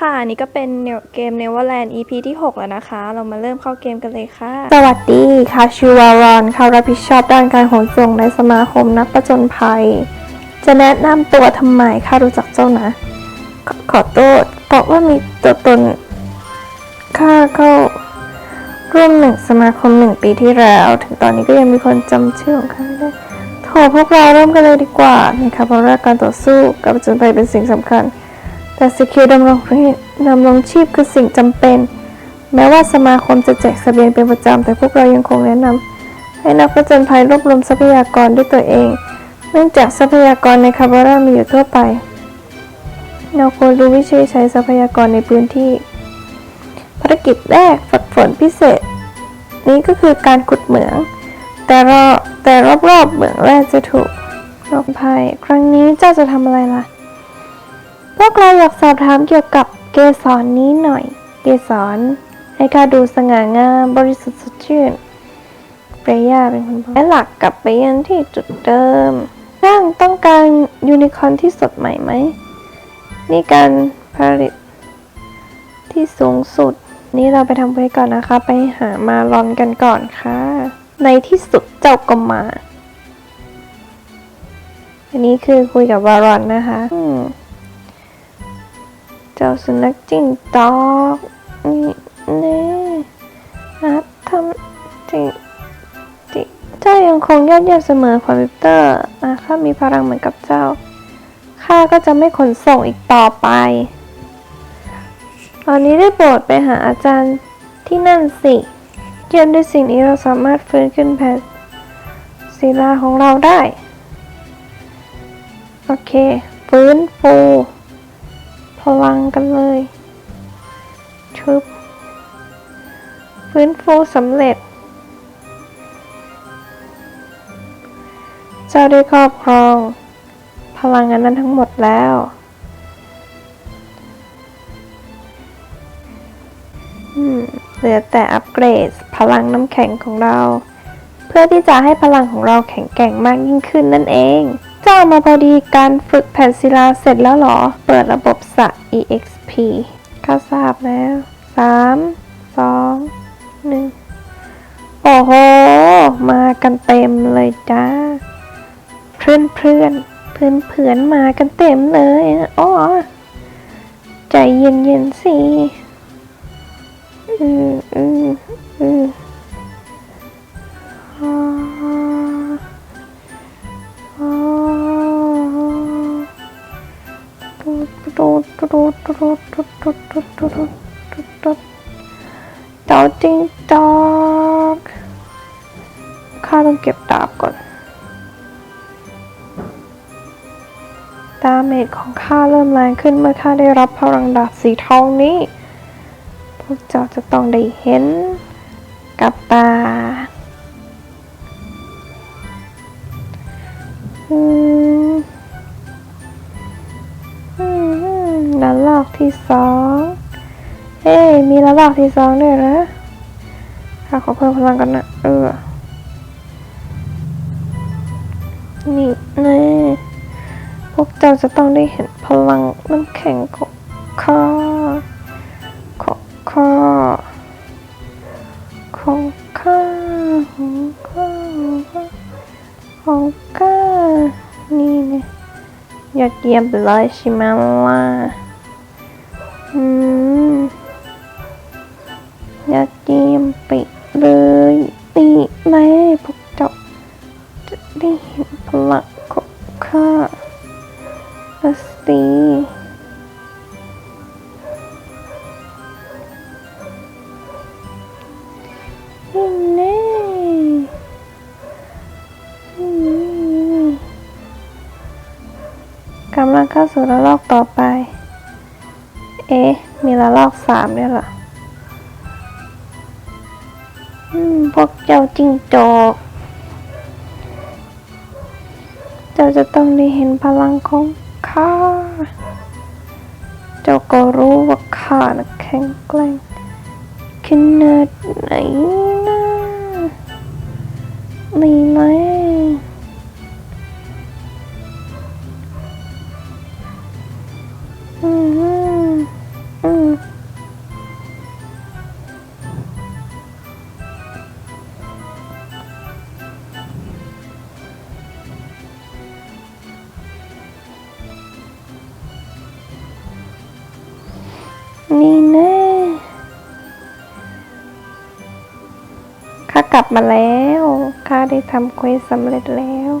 ค่ะนนี้ก็เป็นเกม Neverland EP ที่ 6 แล้วนะคะ เรามาเริ่มเข้าเกมกันเลยค่ะ สวัสดีค่ะชื่อวารอนเขารับผิดชอบด้านการขนส่งในสมาคมนักประจนภัย จะแนะนำตัวทำไมข้ารู้จักเจ้านะขอขอโทษบอกว่ามีตัวตนข้าเข้าร่วมหนึ่งสมาคมหนึ่งปีที่แล้ว ถึงตอนนี้ก็ยังมีคนจำชื่อของข้าไม่ได้โถพวกเราเริ่มกันเลยดีกว่านะคะเพราะแรกการต่อสู้กับประจนภัยเป็นสิ่งสำคัญ แต่สกิลดำรงดำรงชีพคือสิ่งจำเป็น แม้ว่าสมาคมจะแจกสเสบียงเป็นประจำแต่พวกเรายังคงแนะนำให้นักประจนภัยรวบรวมทรัพยากรด้วยตัวเอง เนื่องจากทรัพยากรในคาบาร่ามีอยู่ทั่วไป เราควรรู้วิธีใช้ทรัพยากรในพื้นที่ ภารกิจแรกฝึกฝนพิเศษ นี้ก็คือการขุดเหมือง แต่รอแต่รอบๆเหมืองแรกจะถูกลบภัยครั้งนี้เจ้าจะทำอะไรล่ะ วกเราอยากสอบถามเกี่ยวกับเกสรนนี้หน่อย เกสรให้ข้าดูสง่างามบริสุทธิ์สดชื่นเปรย่าเป็นคนบอกและหลักกลับไปยังที่จุดเดิมร่างต้องการยูนิคอร์นที่สดใหม่ไหม นี่การผลิตที่สูงสุด นี่เราไปทำไว้ก่อนนะคะ ไปหามาลอนกันก่อนค่ะ ในที่สุดเจ้าก็มา อันนี้คือคุยกับวารอนนะคะอืม จ้าสุนัขจิ้งจอกนี่เน่นะทำจิจิเจ้ายังคงยอดเยี่ยมเสมอคอมพิวเตอร์นะข้ามีพลังเหมือนกับเจ้า ข้าก็จะไม่ขนส่งอีกต่อไป ตอนนี้ได้โปรดไปหาอาจารย์ที่นั่นสิ เยี่ยมด้วยสิ่งนี้เราสามารถฟื้นขึ้นแผ่นศิลาของเราได้ โอเค ฟื้นฟู พลังกันเลยชุบฟื้นฟูสำเร็จ เจ้าได้ครอบครอง พลังอันนั้นทั้งหมดแล้ว เหลือแต่อัปเกรดพลังน้ำแข็งของเรา เพื่อที่จะให้พลังของเราแข็งแกร่งมากยิ่งขึ้นนั่นเอง เจ้ามาพอดีการฝึกแผ่นศิลาเสร็จแล้วหรอ เปิดระบบสะ exp ข้าทราบแล้วสามสองหนึ่งโอ้โห มากันเต็มเลยจ้า เพื่อนเพื่อนเพื่อนเพื่อนมากันเต็มเลยอ๋อใจเย็นเย็นๆสิ อืมอืมอืม เต่าจิ้งจอกข้าต้องเก็บดาบก่อน ดาเมจของข้าเริ่มแรงขึ้นเมื่อข้าได้รับพลังดาบสีทองนี้ พวกเจ้าจะต้องได้เห็นกับตา ที่สองเฮ้ยมีละลอกที่สองด้วยเหรอข้าขอเพิ่มพลังกันนะเออ นี่แน่พวกเจ้าจะต้องได้เห็นพลังน้ำแข็งของข้าของข้าของข้าของข้าของข้านี่ไงยอดเยี่ยมเลยใช่ไหมล่ะ อืมยอดเยี่ยมไปเลยนี่แน่พวกเจ้าจะได้เห็นพลังของข้าอัสตีนี่แน่กำลังเข้าสู่ระลอกต่อไป เอ๊ะ มีระลอกสามด้วยเหรออืมพวกเจ้าจิ้งจอก เจ้าจะต้องได้เห็นพลังของข้า เจ้าก็รู้ว่าข้านะแข็งแกร่งขนาดไหนนะนี่ไหมอืม นี่แน่ข้ากลับมาแล้วข้าได้ทำเควสสำเร็จแล้ว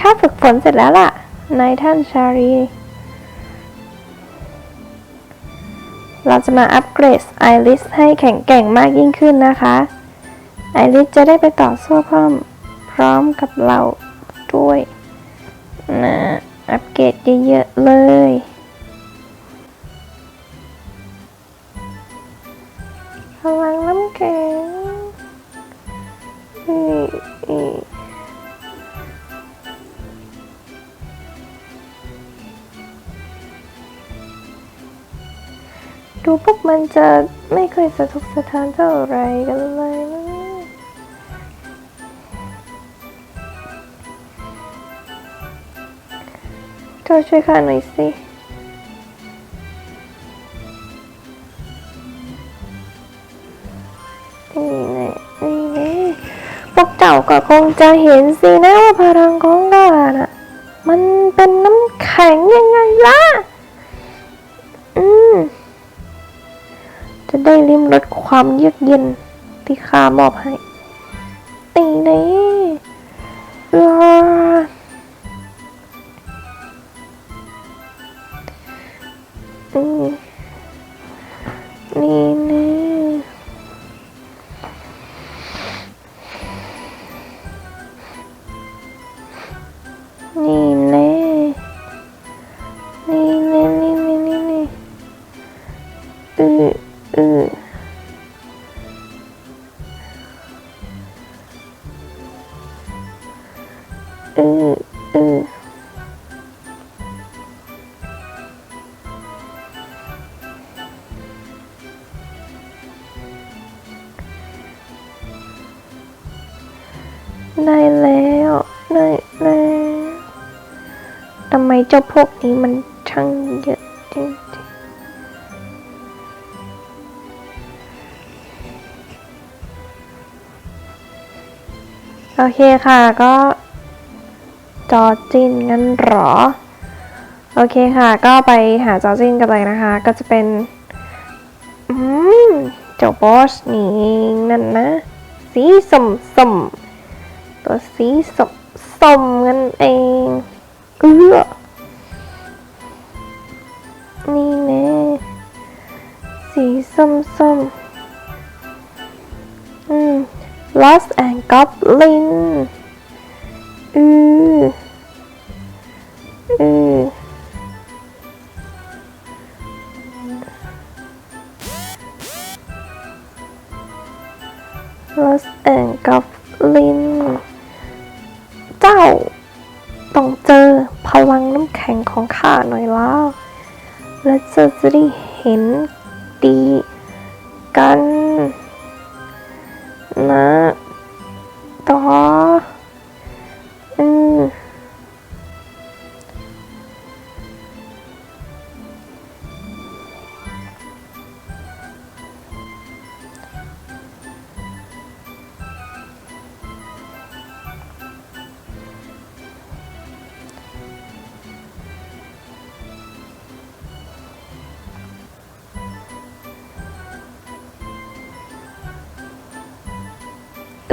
ข้าฝึกฝนเสร็จแล้วล่ะ นายท่านชารี เราจะมาอัปเกรดไอริสให้แข็งแกร่งมากยิ่งขึ้นนะคะ ไอริสจะได้ไปต่อสู้เพร้อมพร้อมกับเราด้วยนะอัปเกรดเยอะๆเลย พลังน้ำแข็งดูพวกมันจะไม่เคยสะทกสะท้านเท่าไรกันเลยนะเธอช่วยข้าหน่อยสิ ก็คงจะเห็นสินะว่าพลังของดาน่ะ มันเป็นน้ำแข็งยังไงล่ะ อืม จะได้ริมรสความเยือกเย็นที่ข้ามอบให้ ตีแน่รออืม ได้แล้วได้แล้วทำไมเจ้าพวกนี้มันช่างเยอะจริงๆ โอเคค่ะก็จอจินงั้นหรอ โอเคค่ะ ก็ไปหาจอจินกันเลยนะคะ ก็จะเป็น อืม เจ้าบอสนี่เองนั่นนะ สีสมสม ตัวสีสมสมๆกันเองเออนี่แน่สีส้มส้มๆอืม Lost and Goblin อืม ข้าหน่อยแล้วและเจะจะได้เห็น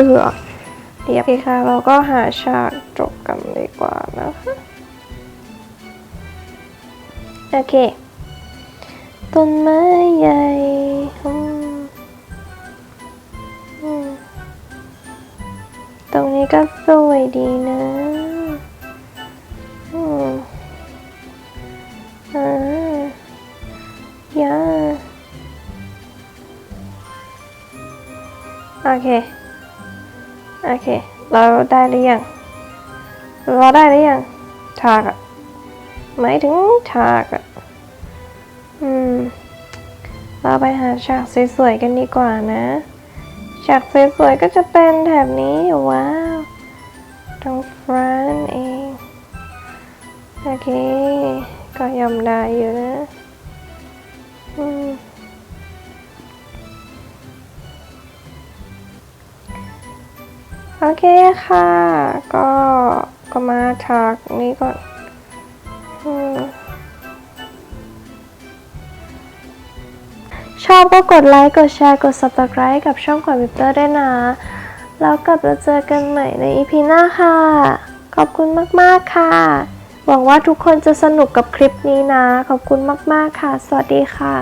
เออเดี๋ยวโอเคค่ะเราก็หาฉากจบกันดีกว่านะคะโอเค ต้นไม้ใหญ่ตรงนี้ก็สวยดีนะอืมอ่ายาโอเค โอเค เราได้หรือยัง เราได้หรือยังฉากอะหมายถึงฉากอะอืม เราไปหาฉากสวยๆกันดีกว่านะ ฉากสวยๆก็จะเป็นแถบนี้ ว้าวตรงฟรอนเอง โอเค ก็ยอมได้อยู่นะ โอเคค่ะ ก็ก็มาฉากนี้ก่อนชอบก็กดไลค์กดแชร์กด subscribe กับช่องขวัญวิปเตอร์ด้วยนะ แล้วกลับมาเจอกันใหม่ใน EP หน้าค่ะ ขอบคุณมาก ๆ ค่ะ หวังว่าทุกคนจะสนุกกับคลิปนี้นะ ขอบคุณมาก ๆ ค่ะ สวัสดีค่ะ